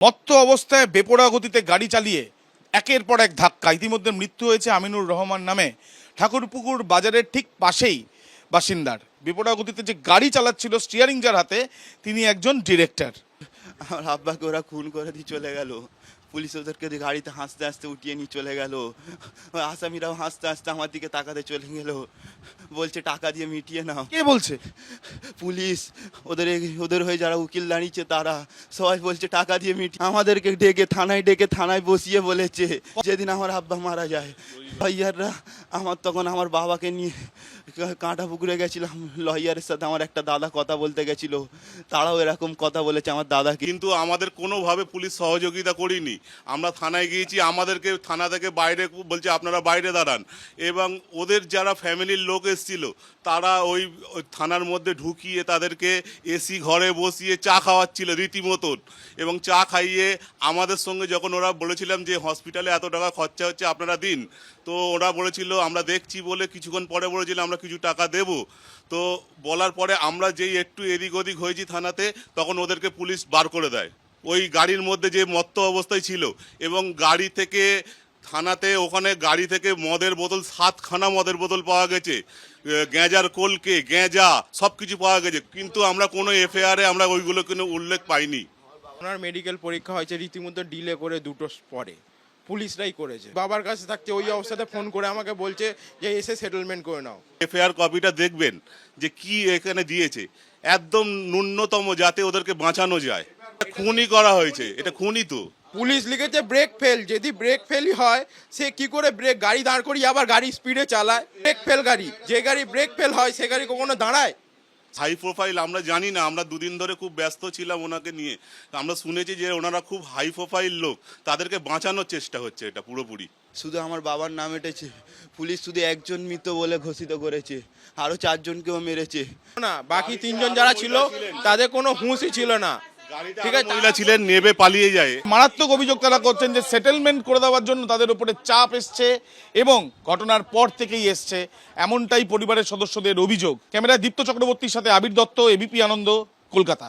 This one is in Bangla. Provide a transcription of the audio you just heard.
মত্ত অবস্থায় বেপোড়া গতিতে গাড়ি চালিয়ে একের পর এক ধাক্কা। ইতিমধ্যে মৃত্যু হয়েছে আমিনুর রহমান নামে। ঠাকুরপুকুর বাজারের ঠিক পাশেই বাসিন্দার। বেপোড়া গতিতে যে গাড়ি চালাচ্ছিল স্টিয়ারিং যার হাতে, তিনি একজন ডিরেক্টর আমার আব্বাকে ওরা খুন করে দিয়ে চলে গেল। পুলিশ ওদেরকে দিয়ে গাড়িতে হাসতে হাসতে উঠিয়ে নিয়ে চলে গেল। আসামিরাও হাসতে হাসতে আমার দিকে তাকাতে চলে গেল। বলছে টাকা দিয়ে মিটিয়ে নাও। কে বলছে? পুলিশ। ওদের ওদের হয়ে যারা উকিল দাঁড়িয়েছে তারা সবাই বলছে টাকা দিয়ে মিটিয়ে আমাদেরকে ডেকে থানায় ডেকে থানায় বসিয়ে বলেছে যেদিন আমার আব্বা মারা যায়। লয়াররা আমার তখন আমার বাবাকে নিয়ে কাঁটা পুকুরে গেছিলাম। লয়ারের সাথে আমার একটা দাদা কথা বলতে গেছিল। তারাও এরকম কথা বলেছে আমার দাদাকে। কিন্তু আমাদের কোনোভাবে পুলিশ সহযোগিতা করিনি। আমরা থানায় গিয়েছি, আমাদেরকে থানা থেকে বাইরে বলছে আপনারা বাইরে দাঁড়ান। এবং ওদের যারা ফ্যামিলির লোক এসেছিল, তারা ওই থানার মধ্যে ঢুকিয়ে তাদেরকে এসি ঘরে বসিয়ে চা খাওয়াচ্ছিল রীতিমতন। এবং চা খাইয়ে আমাদের সঙ্গে যখন ওরা বলেছিলাম যে হসপিটালে এত টাকা খরচা হচ্ছে, আপনারা দিন। তো ওরা বলেছিল, আমরা দেখছি বলে কিছুক্ষণ পরে বলেছিল আমরা কিছু টাকা দেব। তো বলার পরে আমরা যেই একটু এদিক ওদিক হয়েছি থানাতে, তখন ওদেরকে পুলিশ বার করে দেয়। ওই গাড়ির মধ্যে যে মত্ত অবস্থায় ছিল এবং গাড়ি থেকে থানাতে ওখানে গাড়ি থেকে মদের বোতল সাতখানা মদের বোতল পাওয়া গেছে। এ, গেঁজার কলকে গেঁজা সব কিছু পাওয়া গেছে। কিন্তু আমরা কোনো এফআইআরে আমরা ওইগুলো কোনো উল্লেখ পাইনি। ওনার মেডিকেল পরীক্ষা হয়েছে রীতিমতো ডিলে করে দুটো পরে। পুলিশরাই করেছে। বাবার কাছে থাকতে ওই অবস্থাতে ফোন করে আমাকে বলছে যে এসে সেটেলমেন্ট করে নাও। এফআইআর কপিটা দেখবেন যে কি এখানে দিয়েছে। একদম ন্যূনতম যাতে ওদেরকে বাঁচানো যায়। খুনই করা হয়েছে। এটা খুনই তো। পুলিশ লিখেছে ব্রেক ফেল। যদি ব্রেক ফেলই হয় সে কি করে ব্রেক গাড়ি দাঁড় করিয়ে আবার গাড়ি স্পিডে চালায়? ব্রেক ফেল গাড়ি। যে গাড়ি ব্রেক ফেল হয় সে গাড়ি কখনো দাঁড়ায়? হাই প্রোফাইল আমরা জানি না। আমরা দুদিন ধরে খুব ব্যস্ত ছিলাম ওনাকে নিয়ে। আমরা শুনেছি যে ওনারা খুব হাই প্রোফাইল লোক। তাদেরকে বাঁচানোর চেষ্টা হচ্ছে এটা পুরোপুরি। শুধু আমার বাবার নাম এটেছে। পুলিশ শুধু একজন মৃত বলে ঘোষিত করেছে। আরও চারজনকেও মেরেছে। না বাকি তিনজন যারা ছিল তাদের কোনো হুঁশই ছিল না। ঠিক আছে মহিলা ছিলেন নেবে পালিয়ে যায়। মারাত্মক অভিযোগ তারা করছেন যে সেটেলমেন্ট করে দেওয়ার জন্য তাদের উপরে চাপ এসছে এবং ঘটনার পর থেকেই এসছে। এমনটাই পরিবারের সদস্যদের অভিযোগ। ক্যামেরায় দীপ্ত চক্রবর্তীর সাথে আবির দত্ত এবিপি আনন্দ কলকাতা।